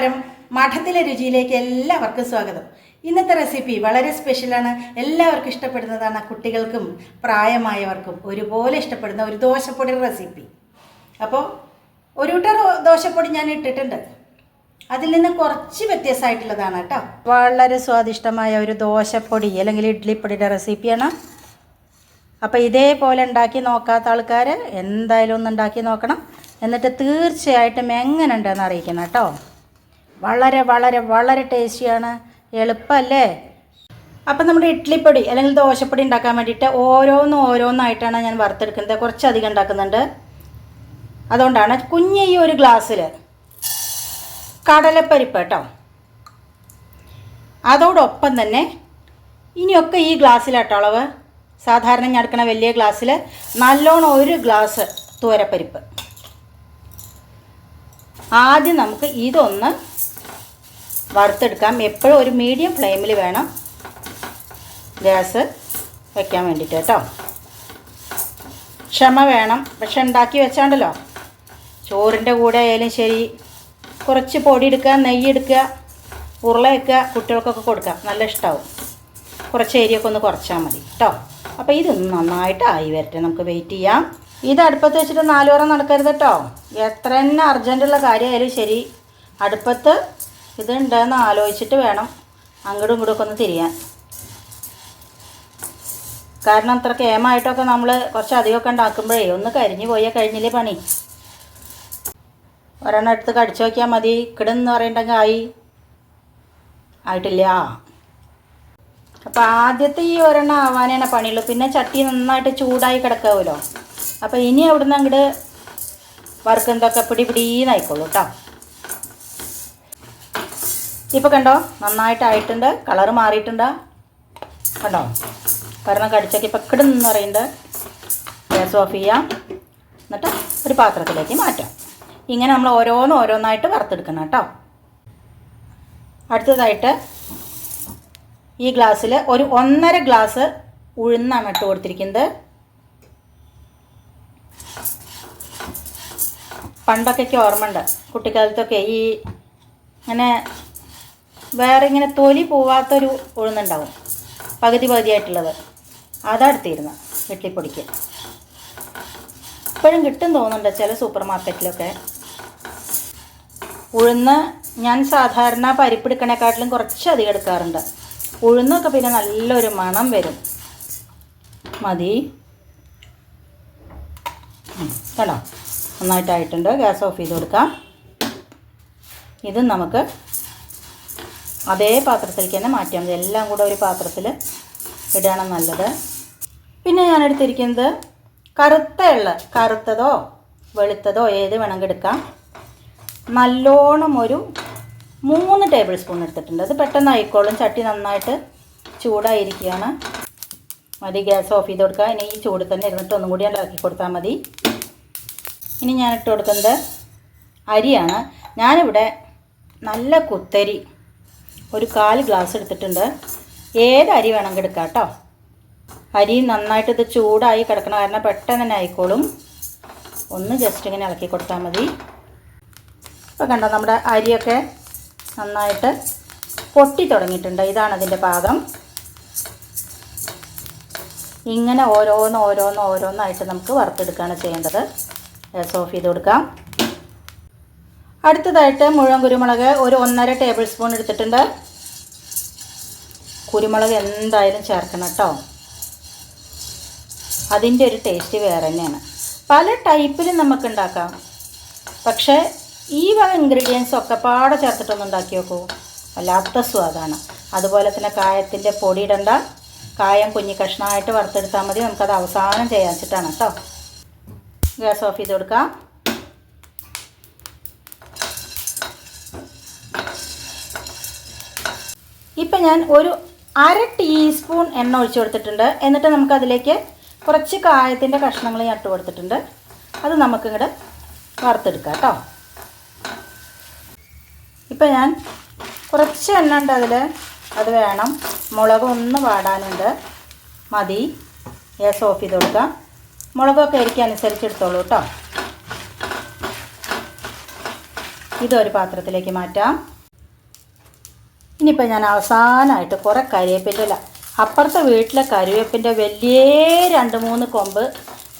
നമസ്കാരം. മഠത്തിലെ രുചിയിലേക്ക് എല്ലാവർക്കും സ്വാഗതം. ഇന്നത്തെ റെസിപ്പി വളരെ സ്പെഷ്യലാണ് എല്ലാവർക്കും ഇഷ്ടപ്പെടുന്നതാണ് കുട്ടികൾക്കും പ്രായമായവർക്കും ഒരുപോലെ ഇഷ്ടപ്പെടുന്ന ഒരു ദോശപ്പൊടി റെസിപ്പി. അപ്പോൾ ഒരു ടർ ദോശപ്പൊടി ഞാൻ ഇട്ടിട്ടുണ്ട്. അതിൽ നിന്ന് കുറച്ച് വ്യത്യാസമായിട്ടുള്ളതാണ് കേട്ടോ. വളരെ സ്വാദിഷ്ടമായ ഒരു ദോശപ്പൊടി അല്ലെങ്കിൽ ഇഡ്ഡലിപ്പൊടിയുടെ റെസിപ്പിയാണ്. അപ്പോൾ ഇതേപോലെ ഉണ്ടാക്കി നോക്കാത്ത ആൾക്കാർ എന്തായാലും ഒന്ന് ഉണ്ടാക്കി നോക്കണം. എന്നിട്ട് തീർച്ചയായിട്ടും എങ്ങനെ ഉണ്ടെന്ന് അറിയിക്കണം കേട്ടോ. വളരെ വളരെ വളരെ ടേസ്റ്റിയാണ്. എളുപ്പമല്ലേ അപ്പം നമ്മുടെ ഇഡ്ഡലിപ്പൊടി അല്ലെങ്കിൽ ദോശപ്പൊടി ഉണ്ടാക്കാൻ വേണ്ടിയിട്ട് ഓരോന്ന് ഓരോന്നായിട്ടാണ് ഞാൻ വറുത്തെടുക്കുന്നത്. കുറച്ചധികം ഉണ്ടാക്കുന്നുണ്ട്. അതുകൊണ്ടാണ് കുഞ്ഞ് ഈ ഒരു ഗ്ലാസ്സിൽ കടലപ്പരിപ്പ് കേട്ടോ. അതോടൊപ്പം തന്നെ ഇനിയൊക്കെ ഈ ഗ്ലാസ്സിലാട്ടോ അളവ്. സാധാരണ ഞാൻ എടുക്കണ വലിയ ഗ്ലാസ്സിൽ നല്ലോണം ഒരു ഗ്ലാസ് തൂരപ്പരിപ്പ്. ആദ്യം നമുക്ക് ഇതൊന്ന് വറുത്തെടുക്കാം. എപ്പോഴും ഒരു മീഡിയം ഫ്ലെയിമിൽ വേണം ഗ്യാസ് വയ്ക്കാൻ വേണ്ടിയിട്ട് കേട്ടോ. ക്ഷമ വേണം. പക്ഷെ ഉണ്ടാക്കി വെച്ചാണ്ടല്ലോ. ചോറിന്റെ കൂടെ ആയാലും ശരി. കുറച്ച് പൊടി എടുക്കുക നെയ്യ് എടുക്കുക ഉരുളയൊക്കെ കുട്ടികൾക്കൊക്കെ കൊടുക്കാം. നല്ല ഇഷ്ടമാവും കുറച്ച് ഏരിയൊക്കെ ഒന്ന് കുറച്ചാൽ മതി കേട്ടോ. അപ്പോൾ ഇത് നന്നായിട്ട് ആയി വരട്ടെ. നമുക്ക് വെയിറ്റ് ചെയ്യാം. ഇത് അടുപ്പത്ത് വെച്ചിട്ട് നാല് വരം നടക്കരുത് കേട്ടോ. എത്ര തന്നെ അർജന്റുള്ള കാര്യമായാലും ശരി. അടുപ്പത്ത് ഇതുണ്ടെന്ന് ആലോചിച്ചിട്ട് വേണം അങ്ങോട്ടും ഇങ്ങോട്ടും ഒന്ന് തിരിയാൻ. കാരണം അത്ര കേമായിട്ടൊക്കെ നമ്മൾ കുറച്ച് അധികമൊക്കെ ഉണ്ടാക്കുമ്പോഴേ ഒന്ന് കരിഞ്ഞു പോയാൽ കഴിഞ്ഞില്ലേ പണി. ഒരെണ്ണം എടുത്ത് കടിച്ചു നോക്കിയാൽ മതി. കിടന്ന് പറയണ്ടെങ്കിൽ ആയി. ആയിട്ടില്ല. അപ്പോൾ ആദ്യത്തെ ഈ ഒരെണ്ണം ആവാനാണ് പണിയുള്ളൂ. പിന്നെ ചട്ടി നന്നായിട്ട് ചൂടായി കിടക്കാവുമല്ലോ അപ്പോൾ ഇനി അവിടുന്ന് അങ്ങോട്ട് വറുക്കുന്നതൊക്കെ പിടി പിടീന്നായിക്കോളൂ കേട്ടോ ഇപ്പോൾ കണ്ടോ? നന്നായിട്ട് ആയിട്ടുണ്ട് കളറ് മാറിയിട്ടുണ്ട്. കണ്ടോ? കാരണം കടിച്ചൊക്കെ ഇപ്പോൾ കിടുന്ന് പറയുന്നുണ്ട്. ഗ്യാസ് ഓഫ് ചെയ്യാം എന്നിട്ട് ഒരു പാത്രത്തിലേക്ക് മാറ്റാം. ഇങ്ങനെ നമ്മൾ ഓരോന്ന് ഓരോന്നായിട്ട് വറുത്തെടുക്കണം കേട്ടോ. അടുത്തതായിട്ട് ഈ ഗ്ലാസ്സിൽ ഒരു ഒന്നര ഗ്ലാസ് ഉഴുന്നാണ് ഇട്ട് കൊടുത്തിരിക്കുന്നത്. പണ്ടൊക്കെ ഓർമ്മ ഉണ്ട് കുട്ടിക്കാലത്തൊക്കെ ഈ ഇങ്ങനെ വേറെ ഇങ്ങനെ തൊലി പോവാത്തൊരു ഉഴുന്നുണ്ടാവും. പകുതി പകുതിയായിട്ടുള്ളത്. അതെടുത്തിരുന്നു വെട്ടിപ്പൊടിക്ക്. ഇപ്പോഴും കിട്ടും തോന്നുന്നുണ്ട് ചില സൂപ്പർ മാർക്കറ്റിലൊക്കെ. ഉഴുന്ന് ഞാൻ സാധാരണ പരിപ്പെടുക്കണേക്കാട്ടിലും കുറച്ച് അധികം എടുക്കാറുണ്ട്. ഉഴുന്നൊക്കെ പിന്നെ നല്ലൊരു മണം വരും. മതി. കേട്ടോ നന്നായിട്ടായിട്ടുണ്ട്. ഗ്യാസ് ഓഫ് ചെയ്ത് കൊടുക്കാം. ഇത് നമുക്ക് അതേ പാത്രത്തിലേക്ക് തന്നെ മാറ്റിയാൽ മതി. എല്ലാം കൂടെ ഒരു പാത്രത്തിൽ ഇടുകയാണ് നല്ലത്. പിന്നെ ഞാൻ എടുത്തിരിക്കുന്നത് കറുത്ത എള്ള കറുത്തതോ വെളുത്തതോ ഏത് വേണമെങ്കിൽ എടുക്കാം. നല്ലോണം ഒരു മൂന്ന് ടേബിൾ സ്പൂൺ എടുത്തിട്ടുണ്ട്. അത് പെട്ടെന്ന് ആയിക്കോളും. ചട്ടി നന്നായിട്ട് ചൂടായിരിക്കുകയാണ്. മതി ഗ്യാസ് ഓഫ് ചെയ്ത് കൊടുക്കുക. ഇനി ഈ ചൂട് തന്നെ ഇരുന്നിട്ട് ഒന്നും കൂടി ഉണ്ടാക്കി കൊടുത്താൽ മതി. ഇനി ഞാൻ ഇട്ട് കൊടുക്കുന്നത് അരിയാണ്. ഞാനിവിടെ നല്ല കുത്തരി ഒരു കാൽ ഗ്ലാസ് എടുത്തിട്ടുണ്ട്. ഏത് അരി വേണമെങ്കിൽ എടുക്കാം കേട്ടോ. അരി നന്നായിട്ട് ഇത് ചൂടായി കിടക്കണം കാരണം പെട്ടെന്ന് തന്നെ ആയിക്കോളും. ഒന്ന് ജസ്റ്റ് ഇങ്ങനെ ഇളക്കി കൊടുത്താൽ മതി. ഇപ്പോൾ കണ്ടോ നമ്മുടെ അരിയൊക്കെ നന്നായിട്ട് പൊട്ടി തുടങ്ങിയിട്ടുണ്ട്. ഇതാണ് അതിന്റെ പാകം. ഇങ്ങനെ ഓരോന്ന് ഓരോന്ന് ഓരോന്നായിട്ട് നമുക്ക് വറുത്തെടുക്കുകയാണ് ചെയ്യേണ്ടത്. ഓഫ് ചെയ്ത് കൊടുക്കാം. അടുത്തതായിട്ട് മുഴുവൻ കുരുമുളക് ഒരു ഒന്നര ടേബിൾ സ്പൂൺ എടുത്തിട്ടുണ്ട്. കുരുമുളക് എന്തായാലും ചേർക്കണം കേട്ടോ. അതിന്റെ ഒരു ടേസ്റ്റ് വേറെ തന്നെയാണ്. പല ടൈപ്പിലും നമുക്ക് ഉണ്ടാക്കാം. പക്ഷേ ഈ വക ഇൻഗ്രീഡിയൻസ് ഒക്കെ പാടെ ചേർത്തിട്ടൊന്ന് ഉണ്ടാക്കി നോക്കൂ. വല്ലാത്ത സ്വാദാണ്. അതുപോലെ തന്നെ കായത്തിന്റെ പൊടി ഇടണ്ട. കായം കുഞ്ഞി കഷ്ണമായിട്ട് വറുത്തെടുത്താൽ മതി. നമുക്കത് അവസാനം ചെയ്യാൻ വെച്ചിട്ടാണ് കേട്ടോ. ഗ്യാസ് ഓഫ് ചെയ്ത് കൊടുക്കാം. ഇപ്പം ഞാൻ ഒരു അര ടീസ്പൂൺ എണ്ണ ഒഴിച്ചു കൊടുത്തിട്ടുണ്ട്. എന്നിട്ട് നമുക്കതിലേക്ക് കുറച്ച് കായത്തിന്റെ കഷ്ണങ്ങൾ ഞാൻ ഇട്ട് കൊടുത്തിട്ടുണ്ട്. അത് നമുക്കിങ്ങോട്ട് വറുത്തെടുക്കാം കേട്ടോ. ഇപ്പം ഞാൻ കുറച്ച് എണ്ണ ഉണ്ട് അതിൽ അത് വേണം. മുളക് ഒന്ന് വാടാനുണ്ട്. മതി. ഗ്യാസ് ഓഫ് ചെയ്ത് കൊടുക്കാം. മുളകൊക്കെ എനിക്ക് അനുസരിച്ച് എടുത്തോളൂ കേട്ടോ. ഇതൊരു പാത്രത്തിലേക്ക് മാറ്റാം. ഇനിയിപ്പോൾ ഞാൻ അവസാനമായിട്ട് കുറേ കരിവേപ്പിന്റെ അപ്പുറത്തെ വീട്ടിലെ കരിവേപ്പിന്റെ വലിയ രണ്ട് മൂന്ന് കൊമ്പ്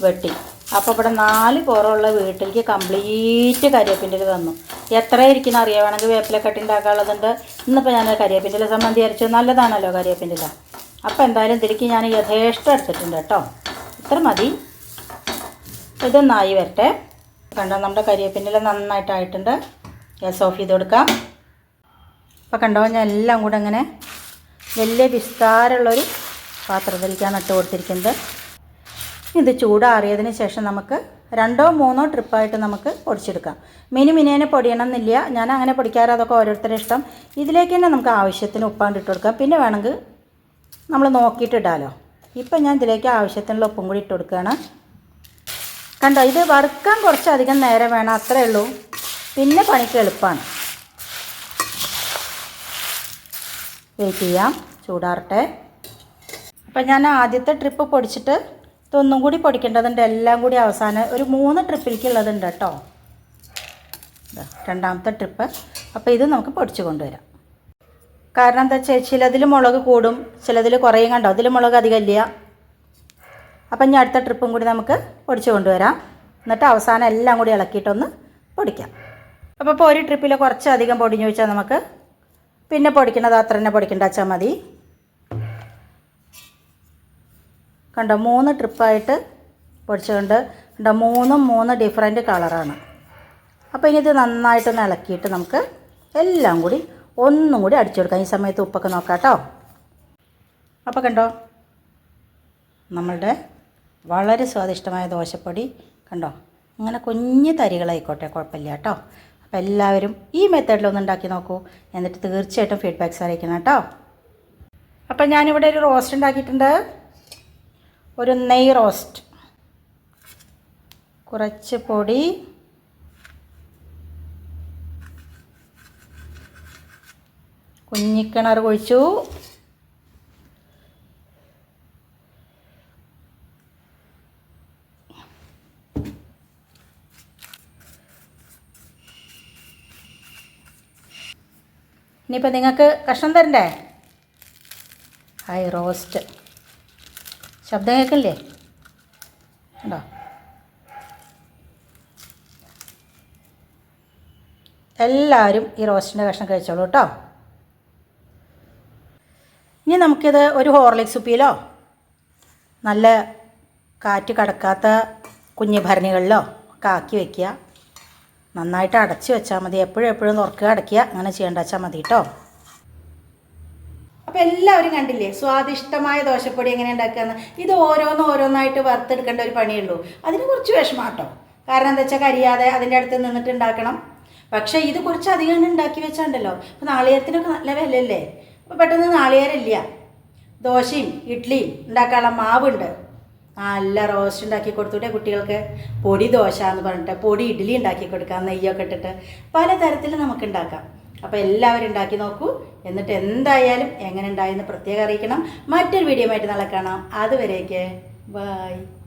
വെട്ടി. അപ്പോൾ ഇവിടെ നാല് കുറവുള്ള വീട്ടിലേക്ക് കംപ്ലീറ്റ് കരിവേപ്പിന്റെ തന്നു. എത്ര ഇരിക്കുന്ന അറിയാം വേണമെങ്കിൽ കട്ടി ഉണ്ടാക്കാനുള്ളതുണ്ട്. ഇന്നിപ്പോൾ ഞാൻ കരിവേപ്പിന്റെ സംബന്ധി അരച്ചു നല്ലതാണല്ലോ കരിവേപ്പിന്റെ അപ്പോൾ എന്തായാലും ഇതിലേക്ക് ഞാൻ യഥേഷ്ടം എടുത്തിട്ടുണ്ട് കേട്ടോ. ഇത്ര മതി. ഇതൊന്നായി വരട്ടെ. കണ്ടോ നമ്മുടെ കരിവേപ്പിന്റെ നന്നായിട്ടായിട്ടുണ്ട്. ഗ്യാസ് ഓഫ് ചെയ്ത് കൊടുക്കാം. അപ്പോൾ കണ്ടോ ഞാൻ എല്ലാം കൂടെ അങ്ങനെ വലിയ വിസ്താരമുള്ളൊരു പാത്രത്തിലേക്കാണ് ഇട്ട് കൊടുത്തിരിക്കുന്നത്. ഇത് ചൂടാറിയതിന് ശേഷം നമുക്ക് രണ്ടോ മൂന്നോ ട്രിപ്പായിട്ട് നമുക്ക് പൊടിച്ചെടുക്കാം. മിനി മിനിയനെ പൊടിയണം എന്നില്ല ഞാൻ അങ്ങനെ പൊടിക്കാറ് അതൊക്കെ ഓരോരുത്തരുടെ ഇഷ്ടം. ഇതിലേക്ക് തന്നെ നമുക്ക് ആവശ്യത്തിന് ഉപ്പാണ്ട് ഇട്ട് കൊടുക്കാം. പിന്നെ വേണമെങ്കിൽ നമ്മൾ നോക്കിയിട്ടിടാലോ ഇപ്പം ഞാൻ ഇതിലേക്ക് ആവശ്യത്തിനുള്ള ഉപ്പും കൂടി ഇട്ട് കൊടുക്കുകയാണ്. കണ്ടോ ഇത് വറുക്കാൻ കുറച്ചധികം നേരം വേണം അത്രയേ ഉള്ളൂ. പിന്നെ പണിക്ക് എളുപ്പമാണ്. വെയിറ്റ് ചെയ്യാം. ചൂടാറട്ടെ. അപ്പം ഞാൻ ആദ്യത്തെ ട്രിപ്പ് പൊടിച്ചിട്ട് ഇതൊന്നും കൂടി പൊടിക്കേണ്ടതുണ്ട്. എല്ലാം കൂടി അവസാനം ഒരു മൂന്ന് ട്രിപ്പിലേക്കുള്ളതുണ്ട് കേട്ടോ. രണ്ടാമത്തെ ട്രിപ്പ് അപ്പോൾ ഇത് നമുക്ക് പൊടിച്ച് കൊണ്ടുവരാം. കാരണം എന്താ വെച്ചാൽ ചിലതിൽ മുളക് കൂടും. ചിലതിൽ കുറയും കണ്ടോ? അതിൽ മുളക് അധികം ഇല്ല. അപ്പം ഇനി അടുത്ത ട്രിപ്പും കൂടി നമുക്ക് പൊടിച്ച് കൊണ്ടുവരാം. എന്നിട്ട് അവസാനം എല്ലാം കൂടി ഇളക്കിയിട്ടൊന്ന് പൊടിക്കാം. അപ്പോൾ ഇപ്പോൾ ഒരു ട്രിപ്പിൽ കുറച്ചധികം പൊടിഞ്ഞു വെച്ചാൽ നമുക്ക് പിന്നെ പൊടിക്കണത് അത്ര തന്നെ പൊടിക്കേണ്ട വെച്ചാൽ മതി. കണ്ടോ മൂന്ന് ട്രിപ്പായിട്ട് പൊടിച്ചുകൊണ്ട് കണ്ടോ മൂന്നും മൂന്ന് ഡിഫറെന്റ് കളറാണ് അപ്പോൾ ഇനി ഇത് നന്നായിട്ടൊന്ന് ഇളക്കിയിട്ട് നമുക്ക് എല്ലാം കൂടി ഒന്നും കൂടി അടിച്ചു കൊടുക്കാം. ഈ സമയത്ത് ഉപ്പൊക്കെ നോക്കാം കേട്ടോ. അപ്പോൾ കണ്ടോ നമ്മളുടെ വളരെ സ്വാദിഷ്ടമായ ദോശപ്പൊടി കണ്ടോ അങ്ങനെ കുഞ്ഞ് തരികളായിക്കോട്ടെ കുഴപ്പമില്ല കേട്ടോ. അപ്പോൾ എല്ലാവരും ഈ മെത്തേഡിലൊന്ന് ഉണ്ടാക്കി നോക്കൂ. എന്നിട്ട് തീർച്ചയായിട്ടും ഫീഡ്ബാക്ക്സ് അറിയിക്കണം കേട്ടോ. അപ്പം ഞാനിവിടെ ഒരു റോസ്റ്റ് ഉണ്ടാക്കിയിട്ടുണ്ട്. ഒരു നെയ് റോസ്റ്റ് കുറച്ച് പൊടി. കുഞ്ഞിക്കിണർ കുഴിച്ചു ഇനിയിപ്പോൾ നിങ്ങൾക്ക് കഷ്ണം തരണ്ടേ? High roast. ശബ്ദം കേൾക്കില്ലേ? ഉണ്ടോ? എല്ലാവരും ഈ റോസ്റ്റിന്റെ കഷ്ണം കഴിച്ചോളൂ കേട്ടോ. ഇനി നമുക്കിത് ഒരു ഹോർലിക്സ് ഉപ്പിയിലോ നല്ല കാറ്റ് കടക്കാത്ത കുഞ്ഞു ഭരണികളിലോ ഒക്കെ ആക്കി വയ്ക്കുക നന്നായിട്ട് അടച്ച് വെച്ചാൽ മതി. എപ്പോഴും എപ്പോഴും തുറക്കുക അടയ്ക്കുക അങ്ങനെ ചെയ്യേണ്ട വെച്ചാൽ മതി കേട്ടോ അപ്പോൾ എല്ലാവരും കണ്ടില്ലേ? സ്വാദിഷ്ടമായ ദോശപ്പൊടി എങ്ങനെ ഉണ്ടാക്കുകയെന്ന് ഇത് ഓരോന്ന് ഓരോന്നായിട്ട് വറുത്തെടുക്കേണ്ട ഒരു പണിയുള്ളൂ. അതിന് കുറച്ച് വിഷമം കേട്ടോ കാരണം എന്താ വെച്ചാൽ കരിയാതെ അതിന്റെ അടുത്ത് നിന്നിട്ട് ഉണ്ടാക്കണം. പക്ഷേ ഇത് കുറച്ച് അധികം ഉണ്ടാക്കി വെച്ചാണ്ടല്ലോ. അപ്പോൾ നാളികേരത്തിനൊക്കെ നല്ല വിലയല്ലേ? അപ്പോൾ പെട്ടെന്ന് നാളികേരമില്ല. ദോശയും ഇഡ്ഡലിയും ഉണ്ടാക്കാനുള്ള മാവുണ്ട്. നല്ല റോസ്റ്റ് ഉണ്ടാക്കി കൊടുത്തൂടെ കുട്ടികൾക്ക്. പൊടി ദോശ എന്ന് പറഞ്ഞിട്ട് പൊടി ഇഡ്ഡലി ഉണ്ടാക്കി കൊടുക്കാം നെയ്യൊക്കെ ഇട്ടിട്ട്. പലതരത്തിൽ നമുക്ക് ഉണ്ടാക്കാം. അപ്പോൾ എല്ലാവരും ഉണ്ടാക്കി നോക്കൂ. എന്നിട്ട് എന്തായാലും എങ്ങനെ ഉണ്ടായെന്ന് പ്രത്യേകം അറിയിക്കണം. മറ്റൊരു വീഡിയോ ആയിട്ട് നാളെ കാണാം. അതുവരേക്ക് ബൈ.